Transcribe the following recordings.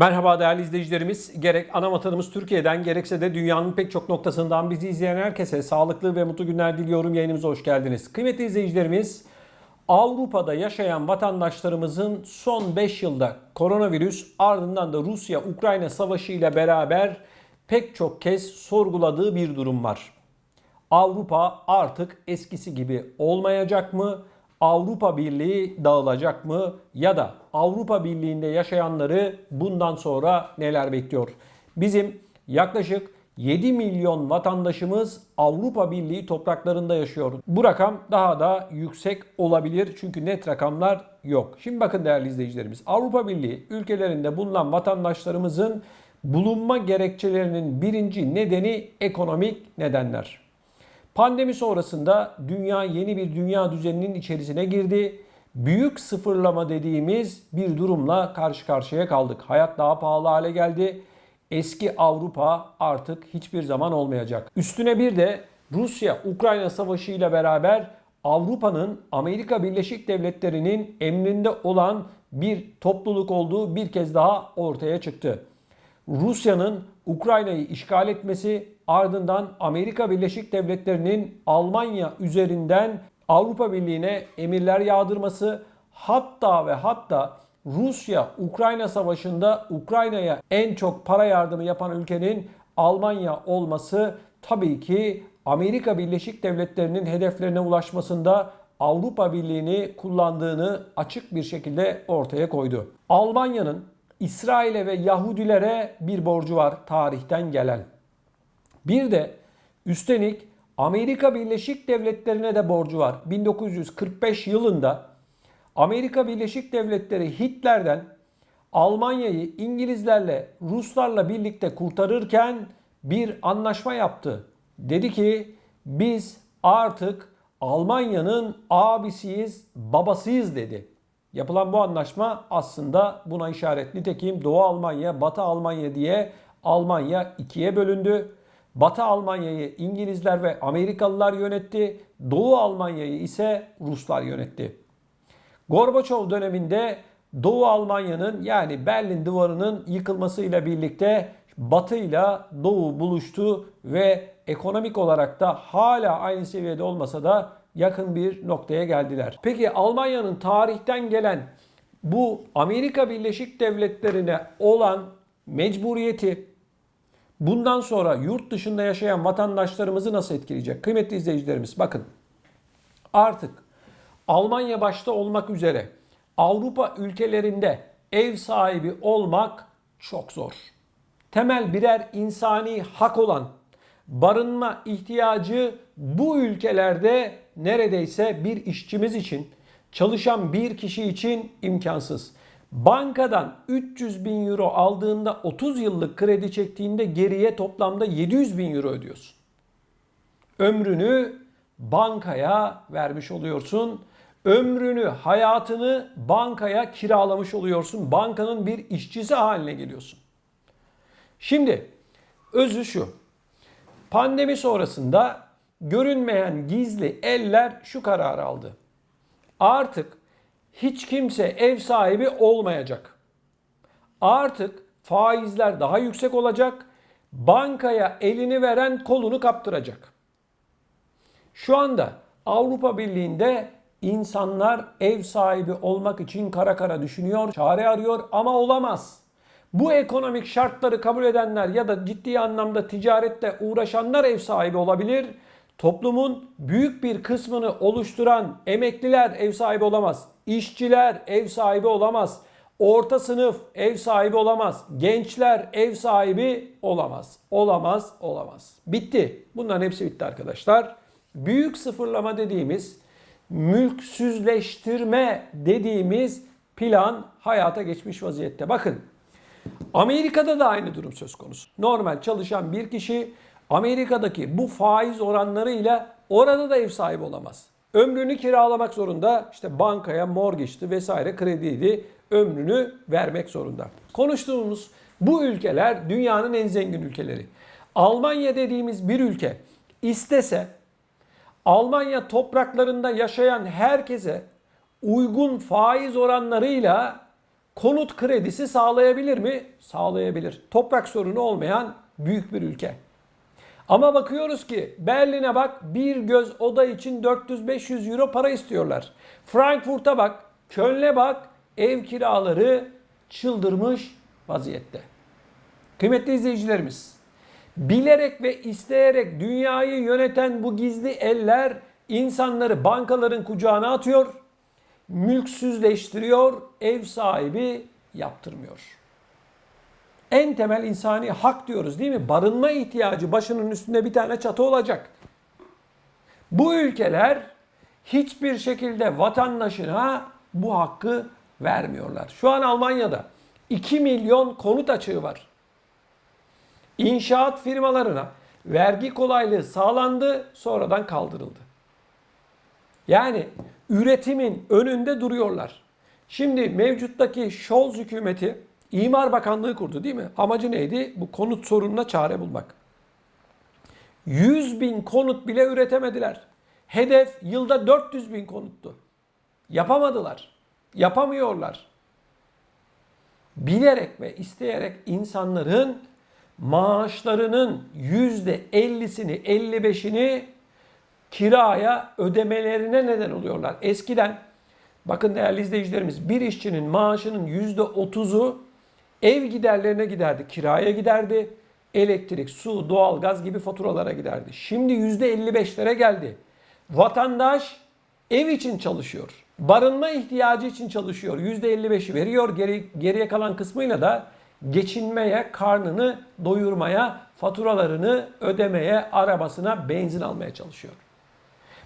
Merhaba değerli izleyicilerimiz. Gerek ana vatanımız Türkiye'den gerekse de dünyanın pek çok noktasından bizi izleyen herkese sağlıklı ve mutlu günler diliyorum. Yayınımıza hoş geldiniz. Kıymetli izleyicilerimiz, Avrupa'da yaşayan vatandaşlarımızın son 5 yılda koronavirüs ardından da Rusya-Ukrayna savaşı ile beraber pek çok kez sorguladığı bir durum var. Avrupa artık eskisi gibi olmayacak mı? Avrupa Birliği dağılacak mı? Ya da Avrupa Birliği'nde yaşayanları bundan sonra neler bekliyor? Bizim yaklaşık 7 milyon vatandaşımız Avrupa Birliği topraklarında yaşıyor. Bu rakam daha da yüksek olabilir çünkü net rakamlar yok. Şimdi bakın değerli izleyicilerimiz Avrupa Birliği ülkelerinde bulunan vatandaşlarımızın bulunma gerekçelerinin birinci nedeni ekonomik nedenler. Pandemi sonrasında dünya yeni bir dünya düzeninin içerisine girdi. Büyük sıfırlama dediğimiz bir durumla karşı karşıya kaldık. Hayat daha pahalı hale geldi. Eski Avrupa artık hiçbir zaman olmayacak. Üstüne bir de Rusya-Ukrayna savaşı ile beraber Avrupa'nın Amerika Birleşik Devletleri'nin emrinde olan bir topluluk olduğu bir kez daha ortaya çıktı. Rusya'nın Ukrayna'yı işgal etmesi ardından Amerika Birleşik Devletleri'nin Almanya üzerinden Avrupa Birliği'ne emirler yağdırması hatta ve hatta Rusya-Ukrayna savaşında Ukrayna'ya en çok para yardımı yapan ülkenin Almanya olması tabii ki Amerika Birleşik Devletleri'nin hedeflerine ulaşmasında Avrupa Birliği'ni kullandığını açık bir şekilde ortaya koydu. Almanya'nın İsrail'e ve Yahudilere bir borcu var tarihten gelen. Bir de üstelik Amerika Birleşik Devletleri'ne de borcu var. 1945 yılında Amerika Birleşik Devletleri Hitler'den Almanya'yı İngilizlerle, Ruslarla birlikte kurtarırken bir anlaşma yaptı. Dedi ki biz artık Almanya'nın abisiyiz, babasıyız dedi. Yapılan bu anlaşma aslında buna işaret. Nitekim Doğu Almanya, Batı Almanya diye Almanya ikiye bölündü. Batı Almanya'yı İngilizler ve Amerikalılar yönetti. Doğu Almanya'yı ise Ruslar yönetti. Gorbaçov döneminde Doğu Almanya'nın yani Berlin Duvarı'nın yıkılmasıyla birlikte Batı ile Doğu buluştu ve ekonomik olarak da hala aynı seviyede olmasa da yakın bir noktaya geldiler. Peki Almanya'nın tarihten gelen bu Amerika Birleşik Devletleri'ne olan mecburiyeti bundan sonra yurt dışında yaşayan vatandaşlarımızı nasıl etkileyecek? Kıymetli izleyicilerimiz bakın artık Almanya başta olmak üzere Avrupa ülkelerinde ev sahibi olmak çok zor. Temel birer insani hak olan barınma ihtiyacı bu ülkelerde neredeyse bir işçimiz için, çalışan bir kişi için imkansız. Bankadan 300 bin euro aldığında 30 yıllık kredi çektiğinde geriye toplamda 700 bin euro ödüyorsun. Ömrünü bankaya vermiş oluyorsun. Ömrünü, hayatını bankaya kiralamış oluyorsun. Bankanın bir işçisi haline geliyorsun. Şimdi özü şu. Pandemi sonrasında görünmeyen gizli eller şu kararı aldı. Artık hiç kimse ev sahibi olmayacak. Artık faizler daha yüksek olacak. Bankaya elini veren kolunu kaptıracak. Şu anda Avrupa Birliği'nde insanlar ev sahibi olmak için kara kara düşünüyor, çare arıyor ama olamaz. Bu ekonomik şartları kabul edenler ya da ciddi anlamda ticarette uğraşanlar ev sahibi olabilir. Toplumun büyük bir kısmını oluşturan emekliler ev sahibi olamaz. İşçiler ev sahibi olamaz. Orta sınıf ev sahibi olamaz. Gençler ev sahibi olamaz. Olamaz, olamaz. Bitti. Bunların hepsi bitti arkadaşlar. Büyük sıfırlama dediğimiz, mülksüzleştirme dediğimiz plan hayata geçmiş vaziyette. Bakın Amerika'da da aynı durum söz konusu. Normal çalışan bir kişi Amerika'daki bu faiz oranlarıyla orada da ev sahibi olamaz. Ömrünü kiralamak zorunda. İşte bankaya mortgage'ti vesaire krediydi. Ömrünü vermek zorunda. Konuştuğumuz bu ülkeler dünyanın en zengin ülkeleri. Almanya dediğimiz bir ülke istese Almanya topraklarında yaşayan herkese uygun faiz oranlarıyla konut kredisi sağlayabilir mi? Sağlayabilir. Toprak sorunu olmayan büyük bir ülke. Ama bakıyoruz ki Berlin'e bak bir göz oda için 400-500 euro para istiyorlar. Frankfurt'a bak, Köln'e bak ev kiraları çıldırmış vaziyette. Kıymetli izleyicilerimiz, bilerek ve isteyerek dünyayı yöneten bu gizli eller insanları bankaların kucağına atıyor, mülksüzleştiriyor, ev sahibi yaptırmıyor. En temel insani hak diyoruz değil mi? Barınma ihtiyacı başının üstünde bir tane çatı olacak. Bu ülkeler hiçbir şekilde vatandaşına bu hakkı vermiyorlar. Şu an Almanya'da 2 milyon konut açığı var. İnşaat firmalarına vergi kolaylığı sağlandı, sonradan kaldırıldı. Yani üretimin önünde duruyorlar. Şimdi mevcuttaki Scholz hükümeti İmar Bakanlığı kurdu değil mi? Amacı neydi? Bu konut sorununa çare bulmak. 100 bin konut bile üretemediler. Hedef yılda 400 bin konuttu. Yapamadılar. Yapamıyorlar. Bilerek ve isteyerek insanların maaşlarının %50'sini 55'ini kiraya ödemelerine neden oluyorlar. Eskiden bakın değerli izleyicilerimiz bir işçinin maaşının %30'u ev giderlerine giderdi, kiraya giderdi, elektrik, su, doğalgaz gibi faturalara giderdi. Şimdi %55'lere geldi. Vatandaş ev için çalışıyor. Barınma ihtiyacı için çalışıyor. %55'i veriyor. Geri, geriye kalan kısmıyla da geçinmeye, karnını doyurmaya, faturalarını ödemeye, arabasına benzin almaya çalışıyor.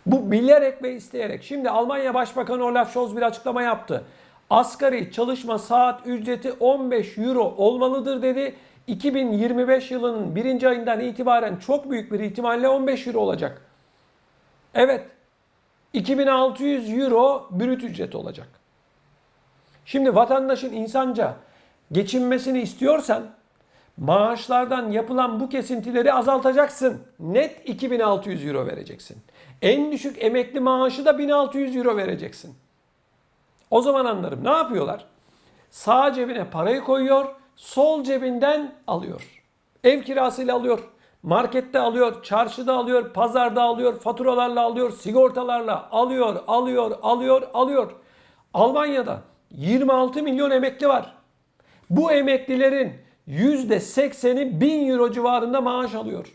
Bu bilerek ve isteyerek. Şimdi Almanya Başbakanı Olaf Scholz bir açıklama yaptı. Asgari çalışma saat ücreti 15 euro olmalıdır dedi. 2025 yılının birinci ayından itibaren çok büyük bir ihtimalle 15 euro olacak. Evet. 2600 euro brüt ücret olacak. Şimdi vatandaşın insanca geçinmesini istiyorsan maaşlardan yapılan bu kesintileri azaltacaksın. Net 2600 euro vereceksin. En düşük emekli maaşı da 1600 euro vereceksin. O zaman anlarım. Ne yapıyorlar? Sağ cebine parayı koyuyor, sol cebinden alıyor. Ev kirasıyla alıyor, markette alıyor, çarşıda alıyor, pazarda alıyor, faturalarla alıyor, sigortalarla alıyor, alıyor, alıyor, alıyor. Almanya'da 26 milyon emekli var. Bu emeklilerin %80'i 1000 euro civarında maaş alıyor.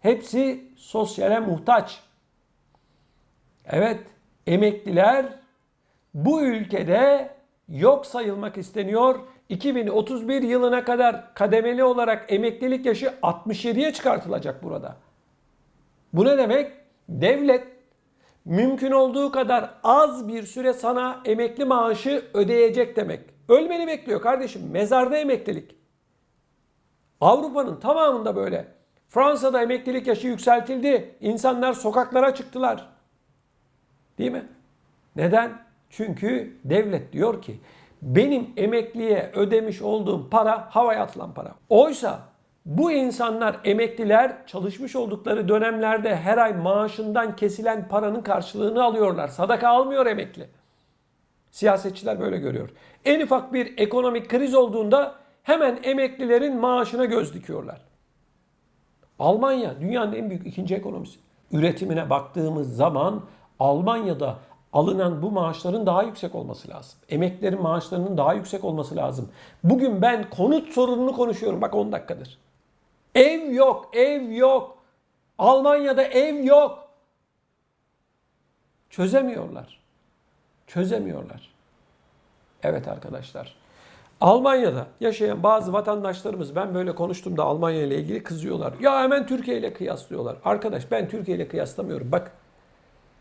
Hepsi sosyale muhtaç. Evet, emekliler bu ülkede yok sayılmak isteniyor. 2031 yılına kadar kademeli olarak emeklilik yaşı 67'ye çıkartılacak burada. Bu ne demek? Devlet mümkün olduğu kadar az bir süre sana emekli maaşı ödeyecek demek. Ölmeni bekliyor kardeşim. Mezarda emeklilik. Avrupa'nın tamamında böyle. Fransa'da emeklilik yaşı yükseltildi. İnsanlar sokaklara çıktılar. Değil mi? Neden? Çünkü devlet diyor ki benim emekliye ödemiş olduğum para havaya atılan para. Oysa bu insanlar emekliler çalışmış oldukları dönemlerde her ay maaşından kesilen paranın karşılığını alıyorlar. Sadaka almıyor emekli. Siyasetçiler böyle görüyor. En ufak bir ekonomik kriz olduğunda hemen emeklilerin maaşına göz dikiyorlar. Almanya dünyanın en büyük ikinci ekonomisi. Üretimine baktığımız zaman Almanya'da alınan bu maaşların daha yüksek olması lazım. Emeklerin maaşlarının daha yüksek olması lazım. Bugün ben konut sorununu konuşuyorum. Bak 10 dakikadır. Ev yok, ev yok. Almanya'da ev yok. Çözemiyorlar. Çözemiyorlar. Evet arkadaşlar. Almanya'da yaşayan bazı vatandaşlarımız ben böyle konuştuğumda Almanya ile ilgili kızıyorlar. Ya hemen Türkiye ile kıyaslıyorlar. Arkadaş ben Türkiye ile kıyaslamıyorum. Bak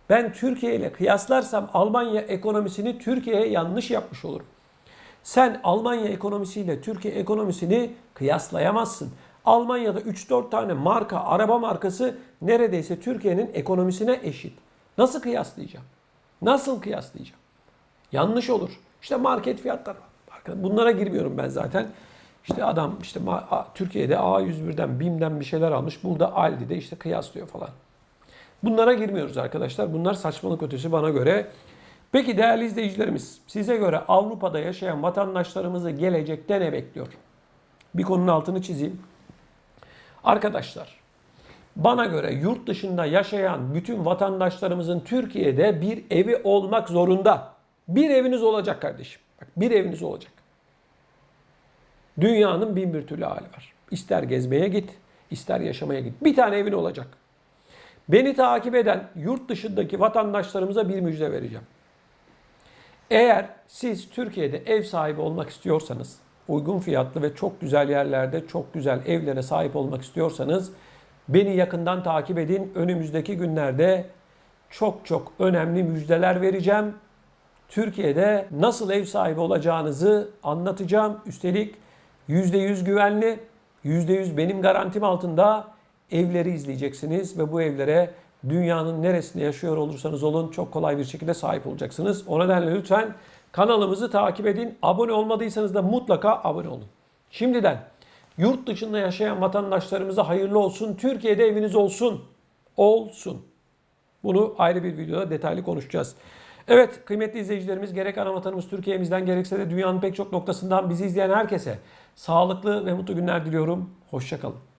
ben Türkiye ile kıyaslarsam Almanya ekonomisini Türkiye'ye yanlış yapmış olurum. Sen Almanya ekonomisiyle Türkiye ekonomisini kıyaslayamazsın. Almanya'da 3-4 tane marka, araba markası neredeyse Türkiye'nin ekonomisine eşit. Nasıl kıyaslayacağım? Nasıl kıyaslayacağım? Yanlış olur. İşte market fiyatları. Bunlara girmiyorum ben zaten. İşte adam işte Türkiye'de A101'den, BİM'den bir şeyler almış. Burada Aldi'de işte kıyaslıyor falan. Bunlara girmiyoruz arkadaşlar. Bunlar saçmalık ötesi bana göre. Peki değerli izleyicilerimiz, size göre Avrupa'da yaşayan vatandaşlarımızı gelecekte ne bekliyor? Bir konunun altını çizeyim. Arkadaşlar, bana göre yurt dışında yaşayan bütün vatandaşlarımızın Türkiye'de bir evi olmak zorunda. Bir eviniz olacak kardeşim. Bak bir eviniz olacak. Dünyanın bin bir türlü hali var. İster gezmeye git, ister yaşamaya git. Bir tane evin olacak. Beni takip eden yurt dışındaki vatandaşlarımıza bir müjde vereceğim. Eğer siz Türkiye'de ev sahibi olmak istiyorsanız, uygun fiyatlı ve çok güzel yerlerde çok güzel evlere sahip olmak istiyorsanız beni yakından takip edin. Önümüzdeki günlerde çok çok önemli müjdeler vereceğim. Türkiye'de nasıl ev sahibi olacağınızı anlatacağım. Üstelik %100 güvenli, %100 benim garantim altında evleri izleyeceksiniz ve bu evlere dünyanın neresinde yaşıyor olursanız olun çok kolay bir şekilde sahip olacaksınız. O nedenle lütfen kanalımızı takip edin. Abone olmadıysanız da mutlaka abone olun. Şimdiden yurt dışında yaşayan vatandaşlarımıza hayırlı olsun. Türkiye'de eviniz olsun. Olsun. Bunu ayrı bir videoda detaylı konuşacağız. Evet kıymetli izleyicilerimiz gerek ana vatanımız Türkiye'mizden gerekse de dünyanın pek çok noktasından bizi izleyen herkese sağlıklı ve mutlu günler diliyorum. Hoşçakalın.